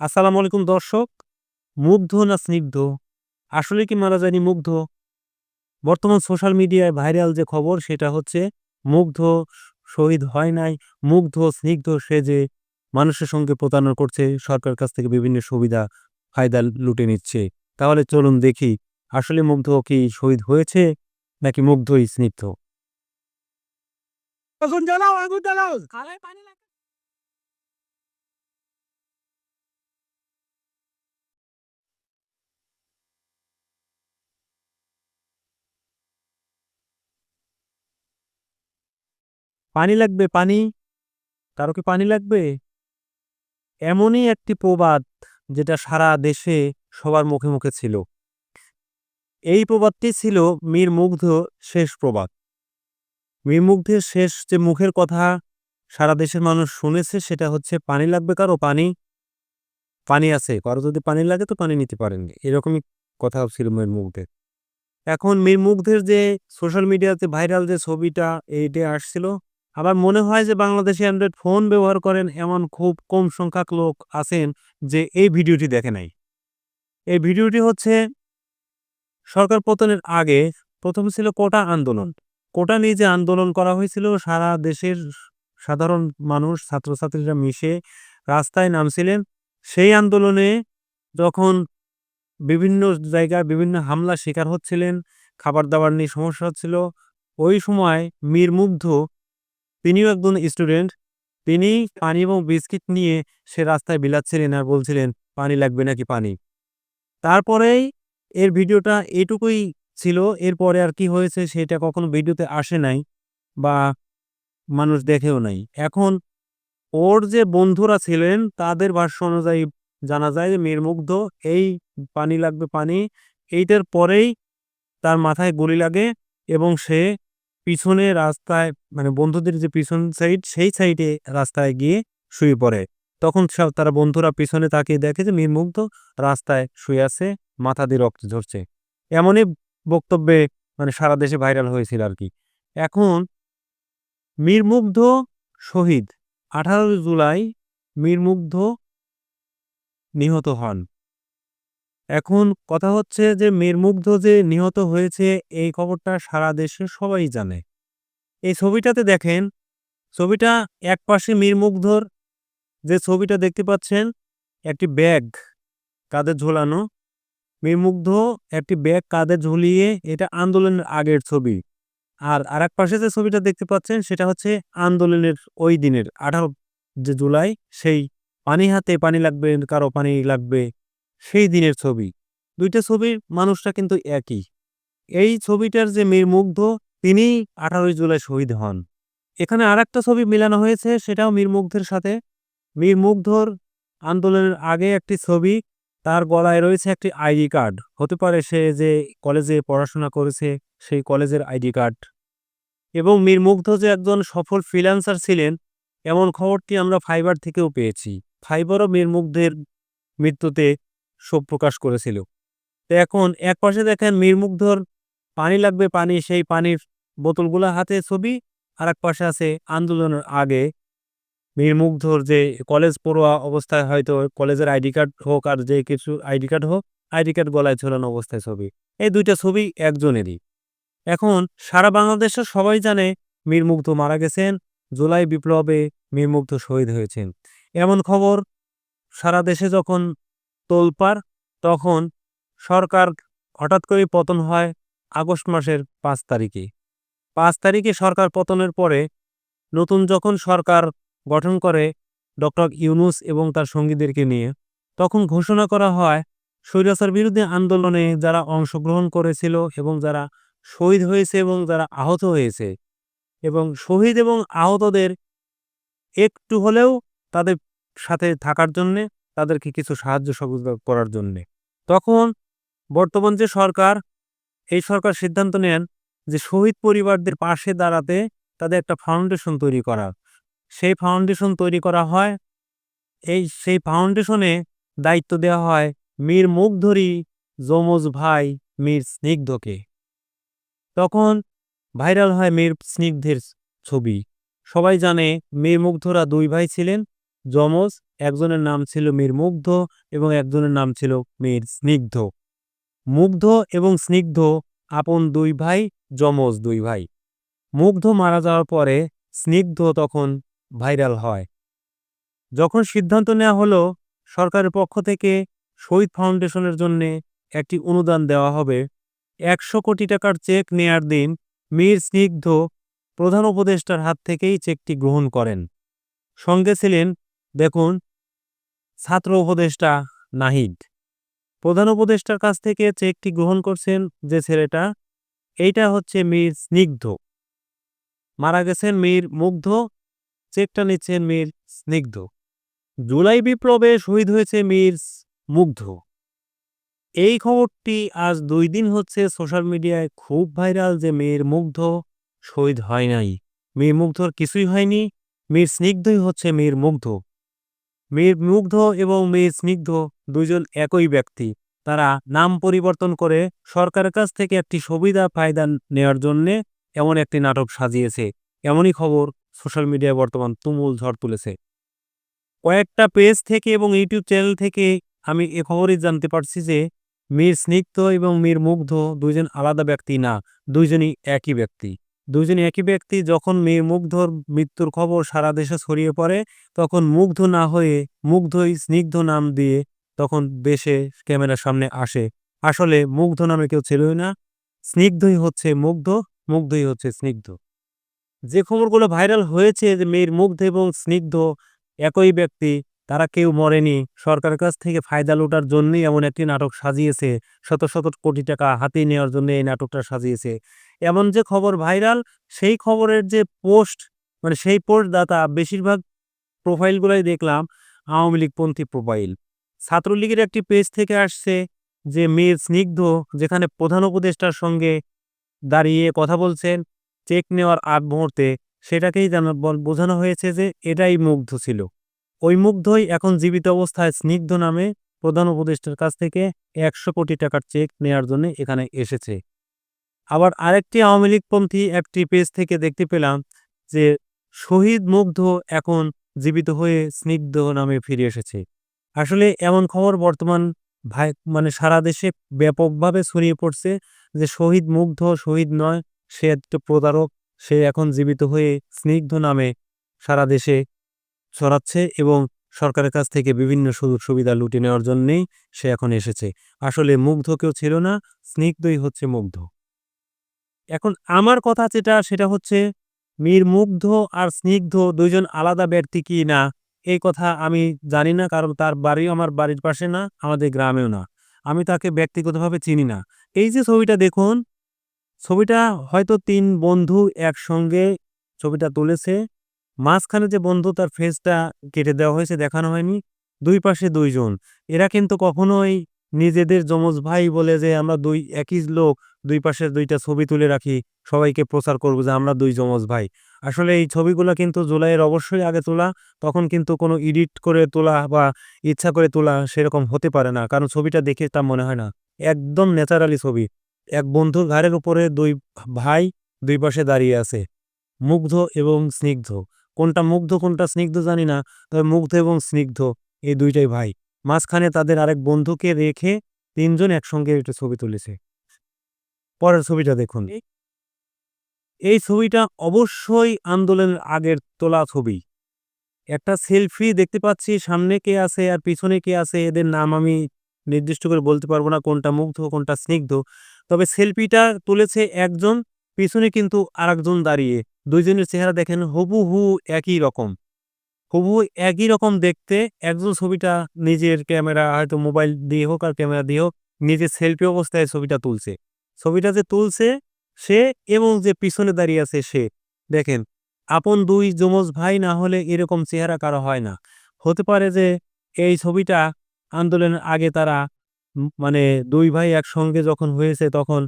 আসসালামু আলাইকুম দর্শক মুগ্ধ না স্নিগ্ধ? আসলে কি মারা যায়নি মুগ্ধ? বর্তমান সোশ্যাল মিডিয়ায় ভাইরাল যে খবর সেটা হচ্ছে মুগ্ধ শহীদ হয় নাই মুগ্ধ স্নিগ্ধ সে যে মানুষের সঙ্গে প্রতারণা করছে সরকার কাছ থেকে বিভিন্ন সুবিধা ফায়দা লুটে নিচ্ছে। তাহলে চলুন দেখি আসলে মুগ্ধ কি শহীদ হয়েছে নাকি মুগ্ধই স্নিগ্ধ? পানি লাগবে, পানি? কারও কি পানি লাগবে? এমনই একটি প্রবাদ যেটা সারা দেশে সবার মুখে মুখে ছিল। এই প্রবাদটি ছিল মীর মুগ্ধ শেষ প্রবাদ। মীর মুগ্ধের শেষ যে মুখের কথা সারা দেশের মানুষ শুনেছে সেটা হচ্ছে, পানি লাগবে কারও? পানি? পানি আছে। কারও যদি পানি লাগে তো পানি নিতে পারেন। এরকমই কথা ছিল মীর মুগ্ধের। এখন মীর মুগ্ধের যে সোশ্যাল মিডিয়াতে ভাইরাল যে ছবিটা, এইটা আসছিল। আবার মনে হয় যে বাংলাদেশে অ্যান্ড্রয়েড ফোন ব্যবহার করেন এমন খুব কম সংখ্যক লোক আছেন যে এই ভিডিওটি দেখে নাই। এই ভিডিওটি হচ্ছে সরকার পতনের আগে প্রথম ছিল কোটা আন্দোলন। কোটা নিয়ে যে আন্দোলন করা হয়েছিল, সারা দেশের সাধারণ মানুষ, ছাত্রছাত্রীরা মিশে রাস্তায় নামছিলেন। সেই আন্দোলনে যখন বিভিন্ন জায়গায় বিভিন্ন হামলা শিকার হচ্ছিলেন খাবার দাবার নিয়ে সমস্যা হচ্ছিল, ওই সময় মীর মুগ্ধ তিনিও একজন স্টুডেন্ট। তিনি পানি এবং বিস্কিট নিয়ে সে রাস্তায় বিলাচ্ছিলেন আর বলছিলেন, পানি লাগবে নাকি পানি? তারপরেই এর ভিডিওটা এটুকুই ছিল। এরপরে আর কি হয়েছে সেটা কখনো ভিডিওতে আসে নাই বা মানুষ দেখেও নাই। এখন ওর যে বন্ধুরা ছিলেন, তাদের ভাষ্য অনুযায়ী জানা যায় যে মেয়ের মুগ্ধ, এই পানি লাগবে পানি। এইটার পরেই তার মাথায় গুলি লাগে এবং সে পিছনে রাস্তায় মানে বন্ধুদের যে পিছন সাইড সেই সাইডে রাস্তায় গিয়ে শুয়ে পড়ে। তখন সব তারা বন্ধুরা পিছনে তাকিয়ে দেখে যে মীর মুগ্ধ রাস্তায় শুয়ে আছে, মাথা দিয়ে রক্ত ঝরছে। এমনই বক্তব্যে মানে সারা দেশে ভাইরাল হয়েছিল আর কি। এখন মীর মুগ্ধ শহীদ আঠারো জুলাই মীর মুগ্ধ নিহত হন। এখন কথা হচ্ছে যে মীর মুগ্ধ যে নিহত হয়েছে, এই খবরটা সারা দেশে সবাই জানে। এই ছবিটাতে দেখেন, ছবিটা এক পাশে মীর মুগ্ধর যে ছবিটা দেখতে পাচ্ছেন, একটি ব্যাগ কাঁধে ঝোলানো। মীর মুগ্ধ একটি ব্যাগ কাঁধে ঝুলিয়ে এটা আন্দোলনের আগের ছবি। আর আর এক পাশে যে ছবিটা দেখতে পাচ্ছেন, সেটা হচ্ছে আন্দোলনের ওই দিনের, আঠারো যে জুলাই, সেই পানি হাতে পানি লাগবে, কারও পানি লাগবে সেই দিনের ছবি। দুইটা ছবির মানুষটা কিন্তু একই। এই ছবিটার যে মীর মুগ্ধ তিনি আঠারোই জুলাই শহীদ হন। এখানে আর একটা ছবি মিলানো হয়েছে, সেটাও মীর মুগ্ধের সাথে। মীর মুগ্ধর আন্দোলনের আগে একটি ছবি, তার গলায় রয়েছে একটি আইডি কার্ড। হতে পারে সে যে কলেজে পড়াশোনা করেছে, সেই কলেজের আইডি কার্ড। এবং মীর মুগ্ধ যে একজন সফল ফ্রিল্যান্সার ছিলেন, এমন খবরটি আমরা ফাইবার থেকেও পেয়েছি। ফাইবারও মীর মুগ্ধের মৃত্যুতে শোক প্রকাশ করেছিল। তো এখন এক পাশে দেখেন মীর মুগ্ধর পানি লাগবে পানি, সেই পানির বোতলগুলো হাতে ছবি আর এক পাশে আছে আন্দোলনের আগে মীর মুগ্ধর যে কলেজ পড়ুয়া অবস্থায় হয়তো কলেজের আইডি কার্ড হোক আর যে কিছু আইডি কার্ড হোক, আইডি কার্ড গলায় ঝোলানো অবস্থায় ছবি। এই দুইটা ছবি একজনেরই। এখন সারা বাংলাদেশের সবাই জানে মীর মুগ্ধ মারা গেছেন, জুলাই বিপ্লবে মীর মুগ্ধ শহীদ হয়েছেন। এমন খবর সারা দেশে যখন তোলপার তখন সরকার হঠাৎ করে পতন হয় আগস্ট মাসের পাঁচ তারিখে। পাঁচ তারিখে সরকার পতনের পরে নতুন যখন সরকার গঠন করে ডক্টর ইউনুস এবং তার সঙ্গীদেরকে নিয়ে, তখন ঘোষণা করা হয় স্বৈরাচার বিরুদ্ধে আন্দোলনে যারা অংশগ্রহণ করেছিল এবং যারা শহীদ হয়েছে এবং যারা আহত হয়েছে। এবং শহীদ এবং আহতদের একটু হলেও তাদের সাথে থাকার জন্যে তাদেরকে কিছু সাহায্য সহযোগিতা করার জন্যে। তখন বর্তমান যে সরকার, এই সরকার সিদ্ধান্ত নেন যে শহীদ পরিবারদের পাশে দাঁড়াতে তাদের একটা ফাউন্ডেশন তৈরি করা। সেই ফাউন্ডেশন তৈরি করা হয়, এই সেই ফাউন্ডেশনে দায়িত্ব দেওয়া হয় মীর মুগ্ধরি, যমজ ভাই, মীর স্নিগ্ধকে। তখন ভাইরাল হয় মীর স্নিগ্ধের ছবি। সবাই জানে মীর মুগ্ধরা দুই ভাই ছিলেন, যমজ একজনের নাম ছিল মীর মুগ্ধ এবং একজনের নাম ছিল মীর স্নিগ্ধ। মুগ্ধ এবং স্নিগ্ধ আপন দুই ভাই, যমজ দুই ভাই। মুগ্ধ মারা যাওয়ার পরে স্নিগ্ধ তখন ভাইরাল হয়। যখন সিদ্ধান্ত নেওয়া হলো, সরকারের পক্ষ থেকে শহীদ ফাউন্ডেশনের জন্য একটি অনুদান দেওয়া হবে। একশো কোটি টাকার চেক নেয়ার দিন মীর স্নিগ্ধ প্রধান উপদেষ্টার হাত থেকেই চেকটি গ্রহণ করেন। সঙ্গে ছিলেন, দেখুন ছাত্র উপদেষ্টা নাহিদ। প্রধান উপদেষ্টার কাছ থেকে চেকটি গ্রহণ করছেন যে ছেলেটা, এইটা হচ্ছে মীর স্নিগ্ধ। মারা গেছেন মীর মুগ্ধ, চেকটা নিচ্ছেন মীর স্নিগ্ধ। জুলাই বিপ্লবে শহীদ হয়েছে মীর মুগ্ধ। এই খবরটি আজ দুই দিন হচ্ছে সোশ্যাল মিডিয়ায় খুব ভাইরাল যে মেয়ের মুগ্ধ শহীদ হয় নাই। মীর মুগ্ধর কিছুই হয়নি, মীর স্নিগ্ধই হচ্ছে মীর মুগ্ধ। মীর মুগ্ধ এবং মীর স্নিগ্ধ দুজন একই ব্যক্তি। তারা নাম পরিবর্তন করে সরকারের কাছ থেকে একটি সুবিধা ফায়দা নেওয়ার জন্যে এমন একটি নাটক সাজিয়েছে। এমনই খবর সোশ্যাল মিডিয়ায় বর্তমান তুমুল ঝড় তুলেছে। কয়েকটা পেজ থেকে এবং ইউটিউব চ্যানেল থেকে আমি এ খবরই জানতে পারছি যে মীর স্নিগ্ধ এবং মীর মুগ্ধ দুইজন আলাদা ব্যক্তি না, দুইজনই একই ব্যক্তি। দুইজনই একই ব্যক্তি যখন মেয়ে মুগ্ধর মৃত্যুর খবর সারা দেশে ছড়িয়ে পড়ে, তখন মুগ্ধ না হয়ে মুগ্ধই স্নিগ্ধ নাম দিয়ে তখন দেশে ক্যামেরার সামনে আসে। আসলে মুগ্ধ নামে কেউ ছিলই না, স্নিগ্ধই হচ্ছে মুগ্ধ, মুগ্ধই হচ্ছে স্নিগ্ধ। যে খবরগুলো ভাইরাল হয়েছে যে মেয়ের মুগ্ধ এবং স্নিগ্ধ একই ব্যক্তি তারা কেউ মরেনি। সরকারের কাছ থেকে ফায়দা লুটার জন্যই এমন একটি নাটক সাজিয়েছে। শত শত কোটি টাকা হাতে নেওয়ার জন্য এই নাটকটা সাজিয়েছে। এমন যে খবর ভাইরাল, সেই খবরের যে পোস্ট মানে সেই পোস্ট দাতা বেশিরভাগ প্রোফাইলগুলোই দেখলাম আওয়ামী লীগপন্থী প্রোফাইল। ছাত্রলীগের একটি পেজ থেকে আসছে যে মেয়ের স্নিগ্ধ, যেখানে প্রধান উপদেষ্টার সঙ্গে দাঁড়িয়ে কথা বলছেন, চেক নেওয়ার আগ মুহূর্তে সেটাকেই জানা বোঝানো হয়েছে যে এটাই মুগ্ধ ছিল। ওই মুগ্ধই এখন জীবিত অবস্থায় স্নিগ্ধ নামে প্রধান উপদেষ্টার কাছ থেকে একশো কোটি টাকার চেক নেয়ার জন্য এখানে এসেছে। আবার আরেকটি আওয়ামী লীগপন্থী একটি পেজ থেকে দেখতে পেলাম যে শহীদ মুগ্ধ এখন জীবিত হয়ে স্নিগ্ধ নামে ফিরে এসেছে। আসলে এমন খবর বর্তমান ভাই মানে সারা দেশে ব্যাপকভাবে ছড়িয়ে পড়ছে যে শহীদ মুগ্ধ শহীদ নয়, সে একটা প্রতারক, সে এখন জীবিত হয়ে স্নিগ্ধ নামে সারা দেশে ছড়াচ্ছে এবং সরকারের কাছ থেকে বিভিন্ন সুযোগ সুবিধা লুটে নেওয়ার জন্যেই সে এখন এসেছে। আসলে মুগ্ধ কেউ ছিল না, স্নিগ্ধই হচ্ছে মুগ্ধ। এখন আমার কথা যেটা, সেটা হচ্ছে মীর মুগ্ধ আর স্নিগ্ধ দুইজন আলাদা ব্যক্তি কি না, এই কথা আমি জানি না, কারণ তার বাড়িও আমার বাড়ির পাশে না, আমাদের গ্রামেও না। আমি তাকে ব্যক্তিগতভাবে চিনি না। এই যে ছবিটা দেখুন, ছবিটা হয়তো তিন বন্ধু একসঙ্গে ছবিটা তুলেছে মাঝখানে যে বন্ধু তার ফেসটা কেটে দেওয়া হয়েছে, দেখানো হয়নি, দুই পাশে দুইজন। এরা কিন্তু কখনোই নিজেদের যমজ ভাই বলে যে আমরা দুই একই লোক, দুই পাশে দুইটা ছবি তুলে রাখি, সবাইকে প্রচার করব যে আমরা দুই যমজ ভাই। আসলে এই ছবিগুলো কিন্তু জুলাইয়ের অবশ্যই আগে তোলা, তখন কিন্তু কোনো এডিট করে তোলা বা ইচ্ছা করে তোলা সেরকম হতে পারে না, কারণ ছবিটা দেখে তা মনে হয় না। একদম ন্যাচারালি ছবি। এক বন্ধুর ঘাড়ের উপরে দুই ভাই দুই পাশে দাঁড়িয়ে আছে, মুগ্ধ এবং স্নিগ্ধ। কোনটা মুগ্ধ, কোনটা স্নিগ্ধ জানি না, তবে মুগ্ধ এবং স্নিগ্ধ এই দুইটাই ভাই। মাঝখানে তাদের আরেক বন্ধুকে রেখে তিনজন একসঙ্গে একটা ছবি তুলেছে। পরের ছবিটা দেখুন। এই ছবিটা অবশ্যই আন্দোলনের আগের তোলা ছবি। একটা সেলফি দেখতে পাচ্ছি, সামনে কে আছে আর পিছনে কে আছে, এদের নাম আমি নির্দিষ্ট করে বলতে পারব না কোনটা মুগ্ধ, কোনটা স্নিগ্ধ। তবে সেলফিটা তুলেছে একজন, পিছনে কিন্তু আরেকজন দাঁড়িয়ে। দুইজনের চেহারা দেখেন হুবহু একই রকম। হুবহু একই রকম দেখতে, একজন ছবিটা নিজের ক্যামেরা, হয়তো মোবাইল দিয়ে হোক আর ক্যামেরা দিয়ে হোক, নিজের সেলফি অবস্থায় ছবিটা তুলছে। ছবিটা যে তুলছে, সে এবং যে পিছনে দাঁড়িয়ে আছে সে। দেখেন, আপন দুই যমজ ভাই না হলে এরকম চেহারা কারও হয় না। হতে পারে যে এই ছবিটা আন্দোলনের আগে তারা মানে দুই ভাই একসঙ্গে যখন হয়েছে তখন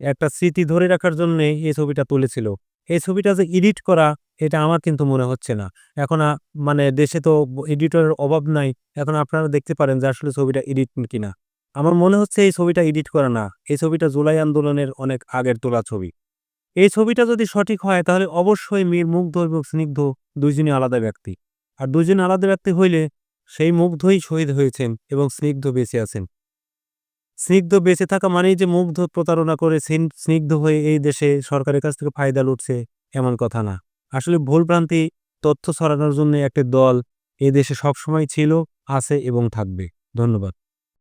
একটা স্মৃতি ধরে রাখার জন্য এই ছবিটা তুলেছিল। এই ছবিটা যে এডিট করা, এটা আমার কিন্তু মনে হচ্ছে না। এখন মানে দেশে তো এডিটরের অভাব নাই। এখন আপনারা দেখতে পারেন যে আসলে ছবিটা এডিট কিনা। আমার মনে হচ্ছে এই ছবিটা এডিট করা না। এই ছবিটা জুলাই আন্দোলনের অনেক আগের তোলা ছবি। এই ছবিটা যদি সঠিক হয়, তাহলে অবশ্যই মীর মুগ্ধ এবং স্নিগ্ধ দুইজনই আলাদা ব্যক্তি। আর দুইজন আলাদা ব্যক্তি হইলে সেই মুগ্ধই শহীদ হয়েছেন এবং স্নিগ্ধ বেঁচে আছেন। স্নিগ্ধ বেঁচে থাকা মানেই যে মুগ্ধ প্রতারণা করে স্নিগ্ধ হয়ে এই দেশে সরকারের কাছ থেকে ফায়দা লুটছে এমন কথা না। আসলে ভুলভ্রান্তি তথ্য ছড়ানোর জন্য একটি দল এই দেশে সবসময় ছিল, আছে এবং থাকবে। ধন্যবাদ।